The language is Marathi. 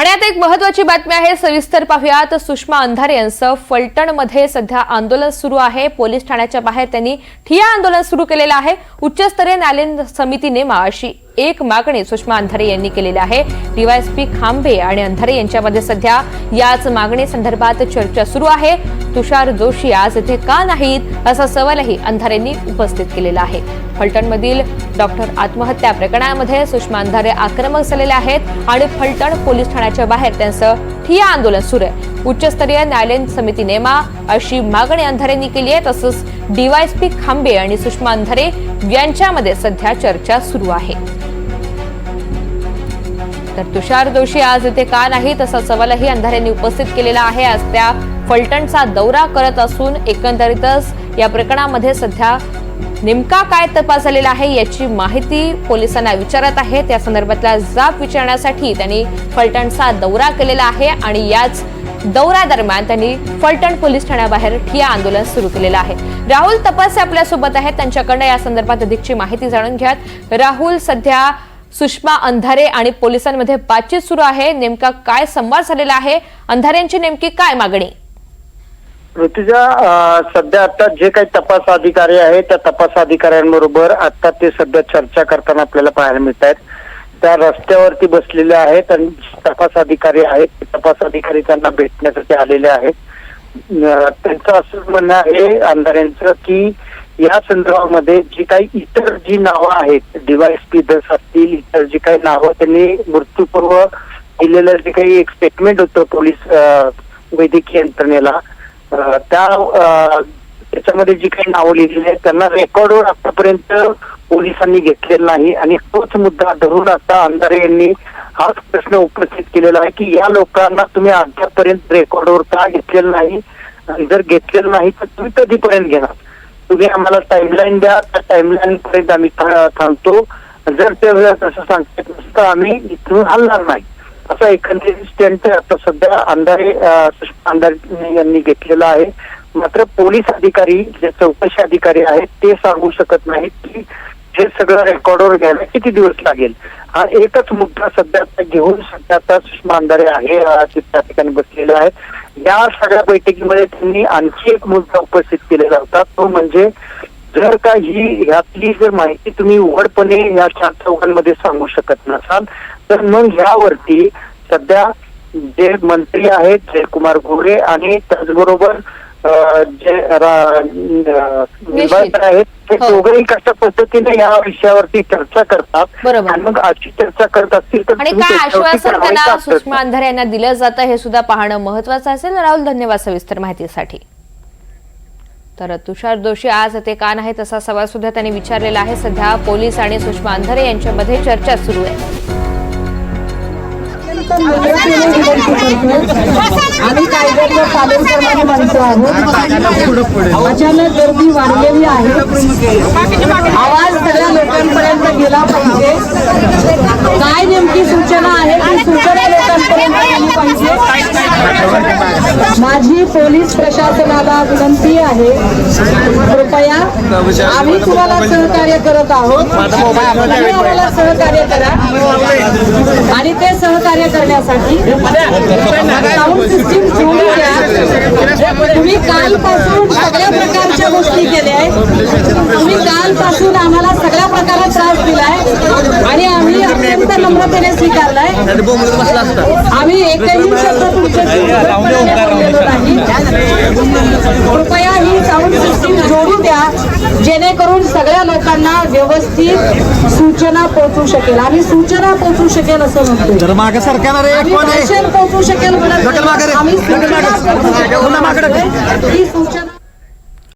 आणि आता एक महत्वाची बातमी आहे सविस्तर पाहूयात. सुषमा अंधारे यांचं फलटणमध्ये सध्या आंदोलन सुरू आहे. पोलीस ठाण्याच्या बाहेर त्यांनी ठिया आंदोलन सुरू केलेलं आहे. उच्चस्तरीय न्यायालयीन समिती नेमा अशी एक मागणी सुषमा अंधारे यांनी केलेली आहे. डीवायएसपी खांबे आणि अंधारे यांच्यामध्ये सध्या याच मागणी संदर्भात चर्चा सुरू आहे. तुषार जोशी आज इथे का नाहीत असा सवालही अंधारेंनी उपस्थित केलेला आहे. फलटणमधील डॉक्टर आत्महत्या प्रकरणामध्ये सुषमा अंधारे आक्रमक झालेले आहेत आणि फलटण पोलीस ठाण्याच्या बाहेर त्यांचं ठिया आंदोलन सुरू आहे. उच्चस्तरीय न्यायालयीन समिती नेमा अशी मागणी अंधारेंनी केली आहे तसंच डीवायएसपी खांबे आणि सुषमा अंधारे यांच्यामध्ये सध्या चर्चा सुरू आहे. तर तुषार जोशी आज इथे का नाही तसा सवालही अंधारेंनी उपस्थित केलेला आहे. आज त्या फलटणचा दौरा करत असून एकंदरीतच या प्रकरणामध्ये सध्या नेमका काय तपास झालेला आहे याची माहिती पोलिसांना विचारत आहेत. या संदर्भातला जाब विचारण्यासाठी त्यांनी फलटणचा दौरा केलेला आहे आणि याच दौऱ्यादरम्यान त्यांनी फलटण पोलीस ठाण्याबाहेर ठिया आंदोलन सुरू केलेलं आहे. राहुल तपासे आपल्यासोबत आहेत. त्यांच्याकडनं या संदर्भात अधिकची माहिती जाणून घ्यात राहुल सध्या सुषमा अंधारे आणि पोलिसांमध्ये बातचीत सुरू आहे. नेमका काय संवाद झालेला आहे? अंधारेंची नेमकी काय मागणी? ऋतुजा सध्या आता जे काही तपास अधिकारी आहेत त्या तपास अधिकाऱ्यांबरोबर आता ते सध्या चर्चा करताना आपल्याला पाहायला मिळत आहेत त्या रस्त्यावरती बसलेल्या आहेत आणि तपास अधिकारी आहेत तपास अधिकारी त्यांना भेटण्यासाठी आलेले आहेत. त्यांचं असं म्हणणं आहे अंधाऱ्यांचं की या संदर्भामध्ये जी काही इतर जी नावं आहेत डीवायएसपी दस असतील इतर जी काही नावं त्यांनी मृत्यूपूर्व दिलेलं जे काही एक स्टेटमेंट होतं पोलीस वैद्यकीय यंत्रणेला त्या त्याच्यामध्ये जी काही नावं लिहिलेली आहेत त्यांना रेकॉर्डवर आतापर्यंत पोलिसांनी घेतलेला नाही आणि तोच मुद्दा धरून आता अंधारे यांनी हाच प्रश्न उपस्थित केलेला आहे की या लोकांना तुम्ही अद्यापर्यंत रेकॉर्डवर का घेतलेलं नाही? जर घेतलेलं नाही तर तुम्ही कधीपर्यंत घेणार? तुम्ही आम्हाला टाइमलाईन द्या. त्या टाइमलाईन पर्यंत आम्ही थांबतो. जर ते तसं सांगत नसतं तर आम्ही इथून हलणार नाही. असा एकंदरीत स्टँड आता सध्या अंधारे सुषमा अंधारे यांनी घेतलेला आहे. मात्र पोलीस अधिकारी जे चौकशी अधिकारी आहेत ते सांगू शकत नाहीत की हे सगळं रेकॉर्डवर घ्यायला किती दिवस लागेल. हा एकच मुद्दा सध्या आता घेऊन सध्या आता सुषमा अंधारे आहे त्या ठिकाणी बसलेला आहे या सगळ्या बैठकीमध्ये त्यांनी आणखी एक मुद्दा उपस्थित केलेला होता. तो म्हणजे जर का ही ह्यातली जर माहिती तुम्ही उघडपणे या चार चौघांमध्ये सांगू शकत नसाल तर मग यावरती सध्या जे मंत्री आहेत जयकुमार गोरे आणि त्याचबरोबर जे निंबाळकर आहेत ते हो. दोघेही कशा पद्धतीने या विषयावरती चर्चा करतात. आणि मग अशी चर्चा करत असतील तर आणि काय आश्वासन त्यांना? सुषमा अंधारे यांना दिलं जातं हे सुद्धा पाहणं महत्वाचं असेल राहुल धन्यवाद सविस्तर माहितीसाठी तर तुषार जोशी आज ते का नाही तसा सवाल सुद्धा त्यांनी विचारलेला आहे सध्या पोलीस आणि सुषमा अंधारे यांच्यामध्ये चर्चा सुरू आहे आम्ही कायद्याचं पालन करणारी माणसं आहोत. अचानक गर्दी वाढलेली आहे. आवाज सगळ्या लोकांपर्यंत गेला पाहिजे काय नेमकी सूचना आहे ती सूचना लोकांपर्यंत गेली पाहिजे माझी पोलीस प्रशासनाला विनंती आहे. कृपया आम्ही तुम्हाला सहकार्य करत आहोत. आम्हाला सहकार्य करा. आणि ते सहकार्य करण्यासाठी साऊंड सिस्टीम घेऊन द्या तुम्ही कालपासून सगळ्या प्रकारच्या गोष्टी केल्या आहेत. तुम्ही कालपासून आम्हाला सगळ्या प्रकारे त्रास दिलाय आणि आम्ही अत्यंत नम्रतेने स्वीकारलाय. आम्ही एकही शब्द कृपया ही साऊंड सिस्टीम जोडून द्या जेणेकरून सगळ्या लोकांना व्यवस्थित सूचना पोहोचू शकेल. आम्ही सूचना पोहोचू शकेल असं म्हणतो पोहोचू शकेल म्हणत. आम्ही. सूचना पोहोचू शकेल. ही सूचना